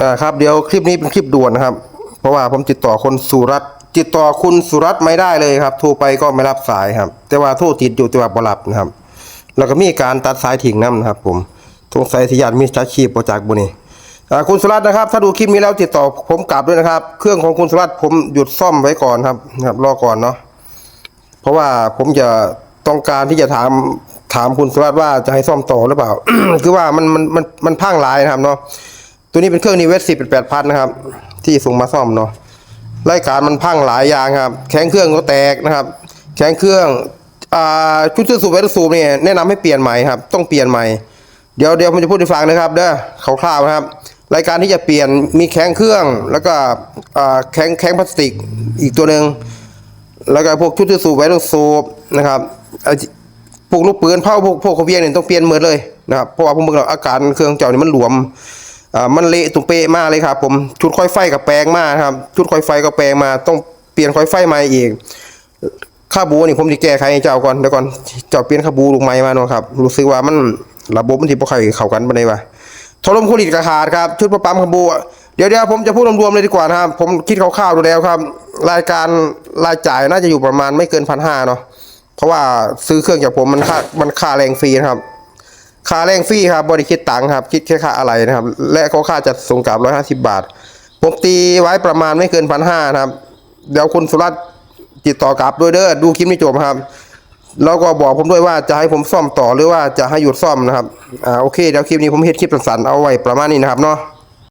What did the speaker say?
อ่าครับเดี๋ยวคลิปนี้เป็นคลิปด่วนนะครับ เพราะว่าผมติดต่อคนสุรัตติดต่อคุณสุรัตไม่ได้เลยครับ โทรไปก็ไม่รับสายครับ แต่ว่าโทรติดอยู่แต่ว่าบ่รับนะครับ แล้วก็มีการตัดสายทิ้งน้ำนะครับ ผมสงสัยที่ญาติมิจฉาชีพมาจากบุนีอ่าคุณสุรัตน์นะครับ ถ้าดูคลิปนี้แล้วติดต่อผมกลับด้วยนะครับ เครื่องของคุณสุรัตน์ผมหยุดซ่อมไว้ก่อนครับนะครับ รอก่อนเนาะเพราะว่าผมจะต้องการที่จะถามถามคุณสุรัตน์ว่าจะให้ซ่อมต่อหรือเปล่า คือว่ามันมันมันมันพังหลายนะครับเนาะ ตัวนี้เป็นเครื่องนิเวศสิบเป็นแปดพันนะครับ ที่ส่งมาซ่อมเนาะรายการมันพังหลายอย่างครับ แข้งเครื่องก็แตกนะครับ แข้งเครื่องอ่าชุดเสูบไวรัสูบเนี่ยแนะนำให้เปลี่ยนใหม่ครับ ต้องเปลี่ยนใหม่ เดี๋ยวเดี๋ยวผมจะพูดให้ฟังนะครับ เด้อคร่าวๆนะครับ รายการที่จะเปลี่ยนมีแข้งเครื่อง แล้วก็อ่าแข้งแข้งพลาสติกอีกตัวหนึ่งแล้วก็พวกชุดที่สูบไว้ต้องสูบนะครับพวกลูกปืนเผาพวกพวกเขาเวียงเนี่ยต้องเปลี่ยนหมดเลยนะครับเพราะว่าผมบอกแล้วอาการเครื่องเจ้านี่มันหลวม มันเละตุ่มเปะมากเลยครับ ผมชุดค่อยไฟกับแปลงมากครับ ชุดค่อยไฟกับแปลงมาต้องเปลี่ยนค่อยไฟใหม่อีกค่าบูนี่ผมจะแก้ไขให้เจ้าก่อนเดี๋ยวก่อนเจ้าเปลี่ยนค่าบูลูกไม้มาเนาะครับรู้สึกว่ามันระบบมันที่บ่ค่อยเข้ากันปานใดวะทรมโคลิดกระขาดครับชุดประปั๊มขบูเดี๋ยวเดี๋ยวผมจะพูดรวมๆเลยดีกว่านะครับ ผมคิดคร่าวๆดูแล้วครับ รายการรายจ่ายน่าจะอยู่ประมาณไม่เกินพันห้าเนาะเพราะว่าซื้อเครื่องจากผมมันค่ามันค่าแรงฟรีนะครับ ค่าแรงฟรีครับบริคิดตังค์ครับ คิดแค่ค่าอะไรนะครับ และเขาค่าจัดส่งกลับร้อยห้าสิบบาท ผมตีไว้ประมาณไม่เกินพันห้านะครับ เดี๋ยวคุณสุรัตน์ติดต่อกลับด้วยเด้อดูคลิปนี้จบครับ แล้วก็บอกผมด้วยว่าจะให้ผมซ่อมต่อหรือว่าจะให้หยุดซ่อมนะครับอ่าโอเคเดี๋ยวคลิปนี้ผมเฮ็ดคลิปสั้นๆเอาไว้ประมาณนี้นะครับเนาะ